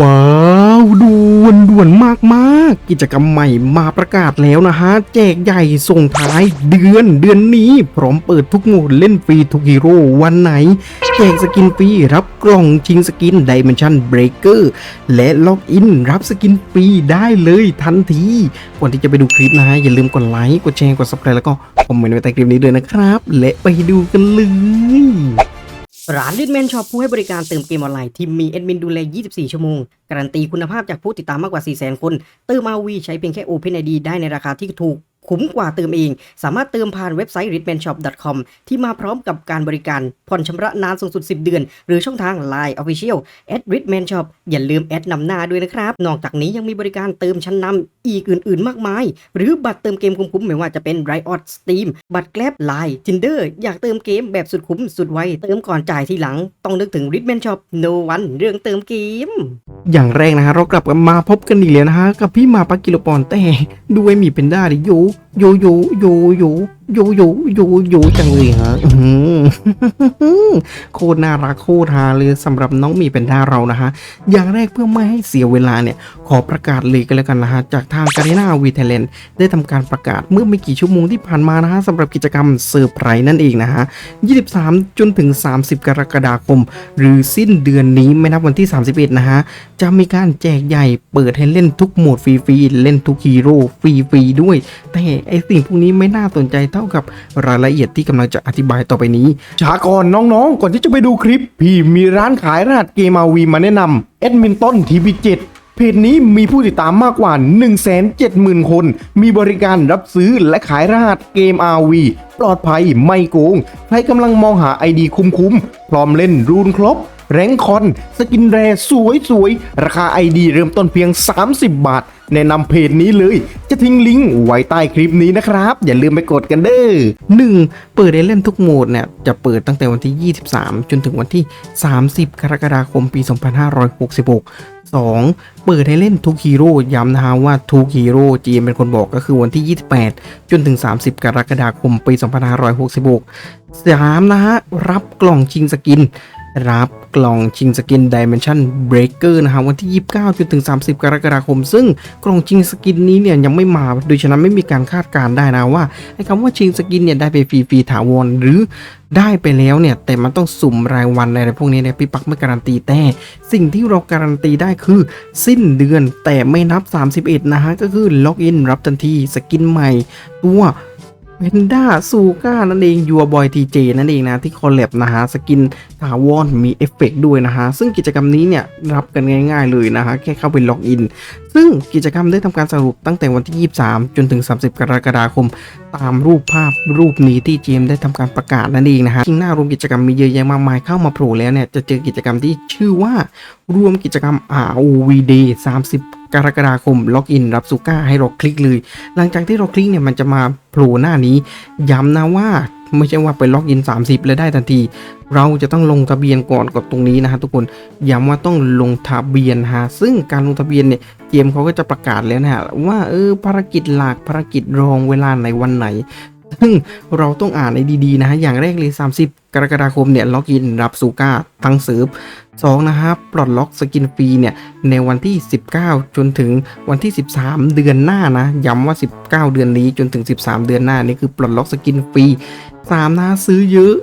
ว้าวด่วนด่วนมากมากกิจกรรมใหม่มาประกาศแล้วนะฮะ แจกใหญ่ส่งท้ายเดือนเดือนนี้ พร้อมเปิดทุกโหมดเล่นฟรีทุกฮีโร่วันไหน แจกสกินฟรีรับกล่องชิงสกิน Dimension Breaker และล็อกอินรับสกินฟรีได้เลยทันที ก่อนที่จะไปดูคลิปนะฮะ อย่าลืมกดไลค์กดแชร์กด subscribe แล้วก็คอมเมนต์ไว้ใต้คลิปนี้ด้วยนะครับ และไปดูกันเลย ร้านลิทแมนช็อปผู้ให้บริการเติมเกมออนไลน์ที่มีแอดมินดูแล 24 ชั่วโมง การันตีคุณภาพจากผู้ติดตามมากกว่า 400,000 คน เติมอาวีใช้เพียงแค่ Open ID ได้ในราคาที่ถูก คุ้มกว่าเติมเอง สามารถเติมผ่านเว็บไซต์ ritmanshop.com ที่มาพร้อมกับการบริการผ่อนชำระนานสูงสุด 10 เดือน หรือช่องทาง Line Official at ritmanshop อย่าลืมแอดนำหน้าด้วยนะครับ นอกจากนี้ยังมีบริการเติมชั้นนำอีกอื่น ๆ มากมาย หรือบัตรเติมเกมคุ้มๆไม่ว่าจะเป็น Riot Steam บัตรแกลบ Line Tinder อยากเติมเกมแบบสุดคุ้มสุดไวเติมก่อนจ่ายทีหลัง ต้องนึกถึง Ritman Shop No One เรื่องเติมเกม อย่างแรกนะฮะเรากลับกันมาพบกันอีกแล้วนะฮะกับพี่มาปากิโลปอนแต่ดูไอหมีเป็นด้าดิยู โยโยโยโยโยโยโยโยจังเลยฮะโคตรน่ารักโคตรฮาเลยสำหรับน้องมีเป็นด้าเรานะฮะ อย่างแรกเพื่อไม่ให้เสียเวลาเนี่ย ขอประกาศเลยกันแล้วกันนะฮะ จากทางการีนาวีเทเลนได้ทำการประกาศเมื่อไม่กี่ชั่วโมงที่ผ่านมานะฮะสำหรับกิจกรรมเซอร์ไพรส์นั่นเองนะฮะ 23 จนถึง 30 กรกฎาคม หรือสิ้นเดือนนี้ไม่นับวันที่ 31 นะฮะ จะมีการแจกใหญ่เปิดให้เล่นทุกโหมดฟรีๆเล่นทุกฮีโร่ฟรีๆด้วยแต่ไอสิ่งพวกนี้ไม่น่าสนใจเท่ากับรายละเอียดที่กำลังจะอธิบายต่อไปนี้ช้าก่อนน้องๆ ก่อนที่จะไปดูคลิป พี่มีร้านขายรหัสเกมอาวีมาแนะนำแอดมินต้นทีวีเจ็ดเพจนี้มีผู้ติดตามมากกว่า 170,000 คน มีบริการรับซื้อและขายรหัสเกม RV ปลอดภัยไม่โกง ใครกำลังมองหาไอดีคุ้มๆ พร้อมเล่นรูนครบ แรงคอนสกินแรสวยๆ ราคาไอดีเริ่มต้นเพียง 30 บาท แนะนำเพจนี้เลย จะทิ้งลิงก์ไว้ใต้คลิปนี้นะครับ อย่าลืมไปกดกันเด้อ 1. เปิดให้เล่นทุกโหมดเนี่ยจะเปิดตั้งแต่วันที่ 23 จนถึงวันที่ 30 กรกฎาคมปี 2566 2. เปิดให้เล่นทุกฮีโร่ย้ำนะฮะว่าทุกฮีโร่จีเป็นคนบอกก็คือวันที่ 28 จนถึง 30 กรกฎาคมปี 2566 3. นะฮะรับกล่องชิงสกิน รับกล่องชิงสกิน Dimension Breaker นะฮะวันที่ 29จนถึง 30 กรกฎาคม ซึ่งกล่องชิงสกินนี้เนี่ยยังไม่มา โดยฉะนั้นไม่มีการคาดการได้นะว่าไอ้คำว่าชิงสกินเนี่ยได้ไปฟรีๆถาวรหรือได้ไปแล้วเนี่ยแต่มันต้องสุ่มรายวันอะไรพวกนี้เนี่ยพี่ปักไม่การันตีแต่ สิ่งที่เราการันตีได้คือ สิ้นเดือนแต่ไม่นับ 31 นะฮะก็คือล็อกอินรับทันทีสกินใหม่ตัวเวนด้าซูก้านั่นเองยัวบอยทีเจนั่นเองนะที่คอลแลบนะฮะสกิน ถาวรมีเอฟเฟกด้วยนะฮะ ซึ่งกิจกรรมนี้เนี่ยรับกันง่ายๆเลยนะฮะ แค่เข้าไปล็อกอิน ซึ่งกิจกรรมได้ทำการสรุปตั้งแต่วันที่ 23 จนถึง 30 กรกฎาคม ตามรูปภาพรูปนี้ที่เจมได้ทำการประกาศนั่นเองนะฮะที่หน้ารวมกิจกรรมมีเยอะแยะมากมายเข้ามาโผล่แล้วเนี่ยจะเจอกิจกรรมที่ชื่อว่ารวมกิจกรรม ROV Day 30กรกฎาคมล็อกอินรับซูก้าให้เราคลิกเลย หลังจากที่เราคลิกเนี่ยมันจะมาโผล่หน้านี้ ย้ำนะว่าไม่ใช่ว่าไปล็อกอิน 30 แล้วได้ทันที เราจะต้องลงทะเบียนก่อนกดตรงนี้นะฮะทุกคนย้ำว่าต้องลงทะเบียนฮะซึ่งการลงทะเบียนเนี่ยเกมเขาก็จะประกาศแล้วนะฮะว่าเออภารกิจหลักภารกิจรองเวลาไหนวันไหน ซึ่งเราต้องอ่านในดีๆนะฮะอย่างแรกเลย 30 กรกฎาคมเนี่ยล็อกอินรับซูก้าทั้งเซิร์ฟสองนะครับปลดล็อกสกินฟรีเนี่ยในวันที่ 19 จนถึงวันที่ 13 เดือนหน้านะย้ำว่า 19 เดือนนี้จนถึง 13 เดือนหน้านี่คือปลดล็อกสกินฟรี3นะซื้อเยอะ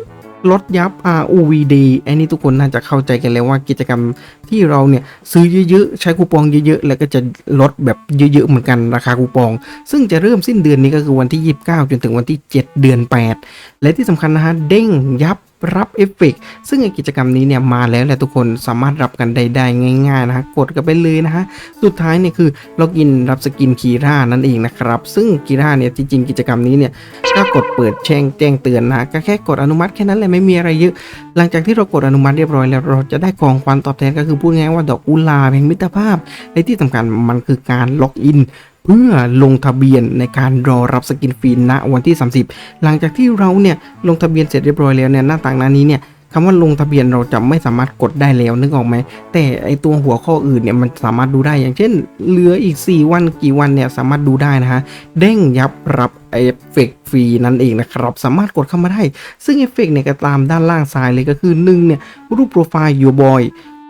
ลดยับ ROVD อันนี้ทุกคนน่าจะเข้าใจกันแล้วว่ากิจกรรมที่เราเนี่ยซื้อเยอะๆ ใช้คูปองเยอะๆ แล้วก็จะลดแบบเยอะๆ เหมือนกันราคาคูปอง ซึ่งจะเริ่มสิ้นเดือนนี้ก็คือวันที่ 29 จนถึงวันที่ 7 เดือน 8 และที่สำคัญนะฮะเด้งยับ รับเอฟเฟกซึ่งกิจกรรมนี้เนี่ยมาแล้วแหละทุกคนสามารถรับกันได้ได้ง่ายๆนะฮะกดกันไปเลยนะฮะสุดท้ายเนี่ยคือล็อกอินรับสกินคีร่านั่นเองนะครับ ซึ่งคีร่าเนี่ยจริงๆกิจกรรมนี้เนี่ยก็กดเปิดแจ้งแจ้งเตือนนะก็แค่กดอนุมัติแค่นั้นแหละไม่มีอะไรเยอะหลังจากที่เรากดอนุมัติเรียบร้อยแล้วเราจะได้ของขวัญตอบแทนก็คือพูดง่ายๆว่าดอกกุหลาบแห่งมิตรภาพและที่สำคัญมันคือการล็อกอิน เพื่อลงทะเบียนในการรอรับสกินฟรีณวันที่ 30 หลังจากที่เราเนี่ยลงทะเบียนเสร็จเรียบร้อยแล้วเนี่ยหน้าต่างหน้านี้เนี่ยคำว่าลงทะเบียนเราจะไม่สามารถกดได้แล้วนึกออกไหม แต่ไอตัวหัวข้ออื่นเนี่ยมันสามารถดูได้อย่างเช่น เหลืออีก 4 วันกี่วันเนี่ยสามารถดูได้นะฮะ เด้งยับรับเอฟเฟกฟรีนั่นเองนะครับ สามารถกดเข้ามาได้ ซึ่งเอฟเฟกเนี่ยก็ตามด้านล่างซ้ายเลยก็คือ1เนี่ยรูปโปรไฟล์ยูบอย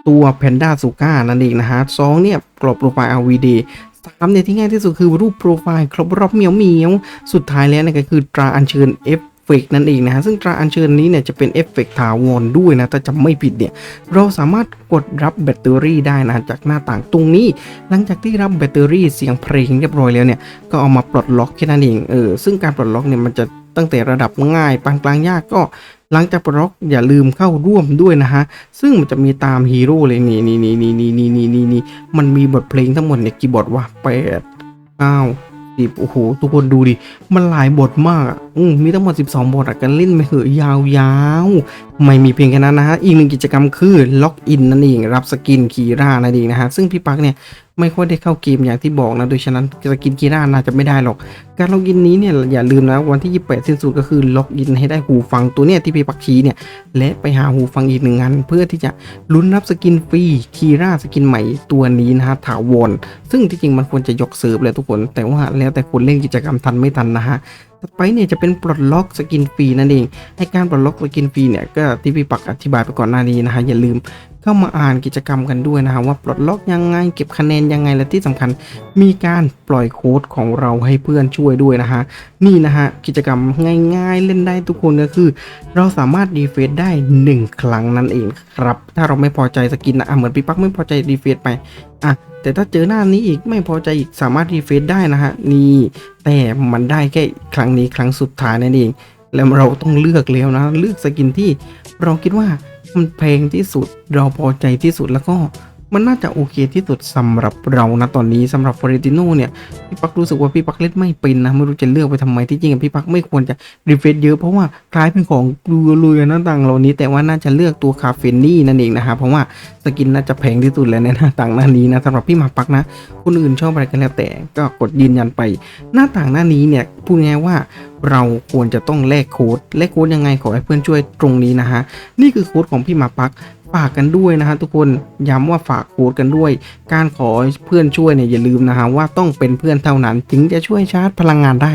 ตัวแพนด้าซูก้านั่นเองนะฮะสองเนี่ยกรอบโปรไฟล์ RVD สามเนี่ยที่ง่ายที่สุดคือรูปโปรไฟล์ครบรอบเหมียวเหมียวสุดท้ายแล้วนี่ก็คือตราอัญเชิญเอฟเฟกนั่นเองนะฮะซึ่งตราอัญเชิญนี้เนี่ยจะเป็นเอฟเฟกถาวรด้วยนะถ้าจำไม่ผิดเนี่ยเราสามารถกดรับแบตเตอรี่ได้นะจากหน้าต่างตรงนี้ หลังจากที่รับแบตเตอรี่เสียงเพลงเรียบร้อยแล้วเนี่ยก็เอามาปลดล็อกแค่นั้นเองเออซึ่งการปลดล็อกเนี่ยมันจะตั้งแต่ระดับง่ายปานกลางยากก็ หลังจากปลดล็อกอย่าลืมเข้าร่วมด้วยนะฮะ ซึ่งมันจะมีตามฮีโร่เลยนี่นี่นี่นี่นี่นี่นี่นี่นี่มันมีบทเพลงทั้งหมดเนี่ยกี่บทวะแปดเก้าสิบโอ้โห ทุกคนดูดิ มันหลายบทมากอะอืมมีทั้งหมด 12 บทอะกันเล่นไปเหอะยาวๆ ไม่มีเพียงแค่นั้นนะฮะ อีกหนึ่งกิจกรรมคือล็อกอินนั่นเอง รับสกินคีร่านั่นเองนะฮะ ซึ่งพี่ปักเนี่ย ไม่ค่อยได้เข้าเกมอย่างที่บอกนะ โดยฉะนั้นสกินคีร่าน่าจะไม่ได้หรอก การล็อกอินนี้เนี่ยอย่าลืมนะวันที่ 28 สิ้นสุดก็คือล็อกอินให้ได้หูฟังตัวเนี่ยที่พี่ปักชี้เนี่ยและไปหาหูฟังอีกหนึ่งอัน เพื่อที่จะลุ้นรับสกินฟรีคีร่าสกินใหม่ตัวนี้นะฮะถาวรซึ่งที่จริงมันควรจะยกเซิร์ฟเลยทุกคน แต่ว่าแล้วแต่คนเล่นกิจกรรมทันไม่ทันนะฮะต่อไปเนี่ยจะเป็นปลดล็อกสกินฟรีนั่นเองให้การปลดล็อกสกินฟรีเนี่ยก็ที่พี่ปักอธิบายไปก่อนหน้านี้นะฮะอย่าลืม เข้ามาอ่านกิจกรรมกันด้วยนะฮะว่าปลดล็อกยังไง เก็บคะแนนยังไงและที่สำคัญ มีการปล่อยโค้ดของเราให้เพื่อนช่วยด้วยนะฮะนี่นะฮะกิจกรรมง่ายๆ เล่นได้ทุกคนก็คือ เราสามารถดีเฟซได้ 1 ครั้งนั่นเองครับ ถ้าเราไม่พอใจสกินนะอะเหมือนพี่ปักไม่พอใจดีเฟซไปอะแต่ถ้าเจอหน้านี้อีกไม่พอใจอีกสามารถรีเฟซได้นะฮะนี่แต่มันได้แค่ครั้งนี้ครั้งสุดท้ายนั่นเองแล้วเราต้องเลือกแล้วนะ เลือกสกินที่เราคิดว่า มันแพงที่สุดเราพอใจที่สุดแล้วก็ มันน่าจะโอเคที่สุดสำหรับเรานะตอนนี้สำหรับฟอเรติโนเนี่ยพี่ปักรู้สึกว่าพี่ปักเล่นไม่เป็นนะไม่รู้จะเลือกไปทำไมที่จริงพี่ปักไม่ควรจะรีเฟซเยอะเพราะว่าคล้ายเป็นของกลัวลุยหน้าต่างเหล่านี้ แต่ว่าน่าจะเลือกตัวคาเฟนี่นั่นเองนะฮะเพราะว่าสกินน่าจะแพงที่สุดแล้วในหน้าต่างหน้านี้นะสำหรับพี่หมาปักนะคนอื่นชอบอะไรกันแล้วแต่ก็กดยืนยันไป หน้าต่างหน้านี้เนี่ยพูดง่ายว่าเราควรจะต้องแลกโค้ดแลกโค้ดยังไงขอให้เพื่อนช่วยตรงนี้นะฮะนี่คือโค้ดของพี่หมาปัก ฝากกันด้วยนะฮะทุกคนย้ำว่าฝากโค้ดกันด้วย การขอเพื่อนช่วยเนี่ยอย่าลืมนะฮะว่าต้องเป็นเพื่อนเท่านั้นถึงจะช่วยชาร์จพลังงานได้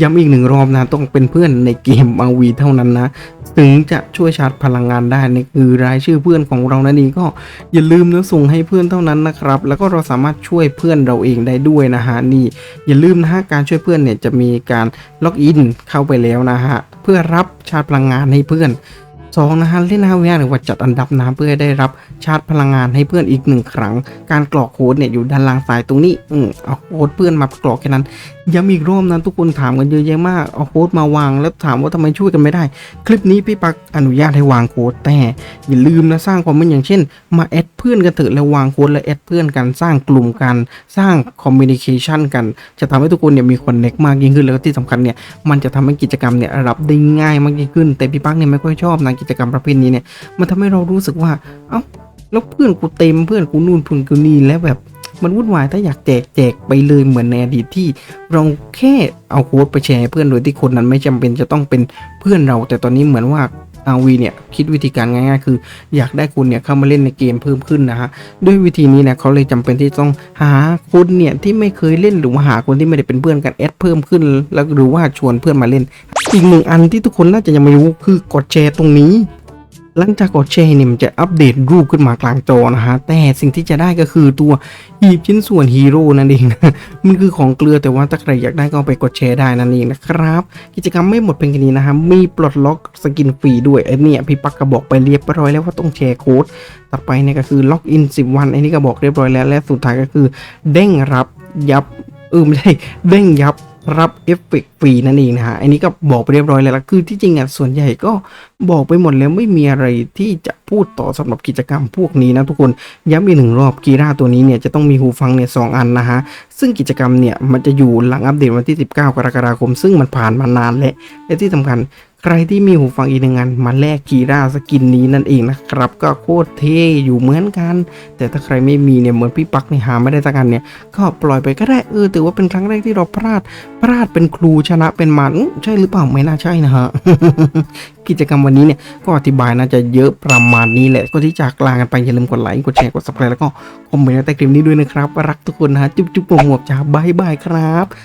ย้ำอีกหนึ่งรอบนะต้องเป็นเพื่อนในเกมมาวีเท่านั้นนะถึงจะช่วยชาร์จพลังงานได้นี่คือรายชื่อเพื่อนของเรานั่นเองก็อย่าลืมนะส่งให้เพื่อนเท่านั้นนะครับ แล้วก็เราสามารถช่วยเพื่อนเราเองได้ด้วยนะฮะนี่อย่าลืมนะฮะการช่วยเพื่อนเนี่ยจะมีการล็อกอินเข้าไปแล้วนะฮะเพื่อรับชาร์จพลังงานให้เพื่อน สองนะฮะเล่นฮาวิอาหรือว่าจัดอันดับนะเพื่อได้รับชาร์จพลังงานให้เพื่อนอีกหนึ่งครั้ง การกรอกโค้ดเนี่ยอยู่ด้านล่างซ้ายตรงนี้อืมเอาโค้ดเพื่อนมากรอกแค่นั้นย้ำอีกรอบนะทุกคนถามกันเยอะแยะมากเอาโค้ดมาวางแล้วถามว่าทำไมช่วยกันไม่ได้ คลิปนี้พี่ปักอนุญาตให้วางโค้ดแต่อย่าลืมนะสร้างความเป็นอย่างเช่น มาแอดเพื่อนกันเถอะแล้ววางโค้ดแล้วแอดเพื่อนกันสร้างกลุ่มกันสร้างคอมมิวนิเคชันกันจะทำให้ทุกคนเนี่ยมีคอนเน็กมากยิ่งขึ้นแล้วก็ที่สำคัญเนี่ยมันจะทำให้กิจกรรมเนี่ยรับได้ง่ายมากยิ่งขึ้น แต่พี่ปักเนี่ยไม่ค่อยชอบนะกิจกรรมประเภทนี้เนี่ย มันทำให้เรารู้สึกว่า เอ้า แล้วเพื่อนกูเต็มเพื่อนกูนู่นเพื่อนกูนี่แล้วแบบมันวุ่นวายถ้าอยากแจกแจกไปเลยเหมือนในอดีตที่ เราแค่เอาโค้ดไปแชร์เพื่อนโดยที่คนนั้นไม่จำเป็นจะต้องเป็นเพื่อนเรา แต่ตอนนี้เหมือนว่าอาวีเนี่ยคิดวิธีการง่ายๆ คือ อยากได้คุณเนี่ยเข้ามาเล่นในเกมเพิ่มขึ้นนะฮะด้วยวิธีนี้เนี่ยเขาเลยจำเป็นที่ต้องหาคนเนี่ยที่ไม่เคยเล่นหรือว่าหาคนที่ไม่ได้เป็นเพื่อนกันแอดเพิ่มขึ้น แล้วหรือว่าชวนเพื่อนมาเล่น อีกหนึ่งอันที่ทุกคนน่าจะยังไม่รู้คือกดแชร์ตรงนี้ หลังจากกดแชร์เนี่ยมันจะอัปเดตรูปขึ้นมากลางจอนะฮะ แต่สิ่งที่จะได้ก็คือตัวหีบชิ้นส่วนฮีโร่นั่นเองนะมันคือของเกลือแต่ว่าถ้าใครอยากได้ก็ไปกดแชร์ได้นั่นเองนะครับ กิจกรรมไม่หมดเพียงแค่นี้นะฮะมีปลดล็อกสกินฟรีด้วยไอ้นี่พี่ปักก็บอกไปเรียบร้อยแล้วว่าต้องแชร์โค้ดต่อไปเนี่ยก็คือล็อกอิน10 วันไอ้นี่ก็บอกเรียบร้อยแล้วและสุดท้ายก็คือ เด้งรับยับเออไม่ใช่เด้งยับ รับเอฟเฟกต์ฟรีนั่นเองนะฮะอันนี้ก็บอกไปเรียบร้อยแล้วละคือที่จริงอะส่วนใหญ่ก็บอกไปหมดแล้วไม่มีอะไรที่จะพูดต่อสำหรับกิจกรรมพวกนี้นะทุกคนย้ำอีกหนึ่งรอบกีราตัวนี้เนี่ยจะต้องมีหูฟังเนี่ยสองอันนะฮะซึ่งกิจกรรมเนี่ยมันจะอยู่หลังอัปเดตวันที่ 19 กรกฎาคม ซึ่งมันผ่านมานานและและที่สำคัญ ใครที่มีหูฟังอีกหนึ่งอันมาแลกกีราสกินนี้นั่นเองนะครับ ก็โคตรเท่อยู่เหมือนกัน แต่ถ้าใครไม่มีเนี่ยเหมือนพี่ปักเนี่ยหาไม่ได้สักอันเนี่ยก็ปล่อยไปก็ได้เออถือว่าเป็นครั้งแรกที่เราพลาดพลาดเป็นครูชนะเป็นมารอื้อใช่หรือเปล่าไม่น่าใช่นะฮะกิจกรรมวันนี้เนี่ยก็อธิบายน่าจะเยอะประมาณนี้แหละก็ที่จากลากันไปอย่าลืมกดไลค์กดแชร์กด subscribe แล้วก็คอมเมนต์ใต้คลิปนี้ด้วยนะครับ รักทุกคนนะฮะจุ๊บจุ๊บหมวกจ้าบายบายครับ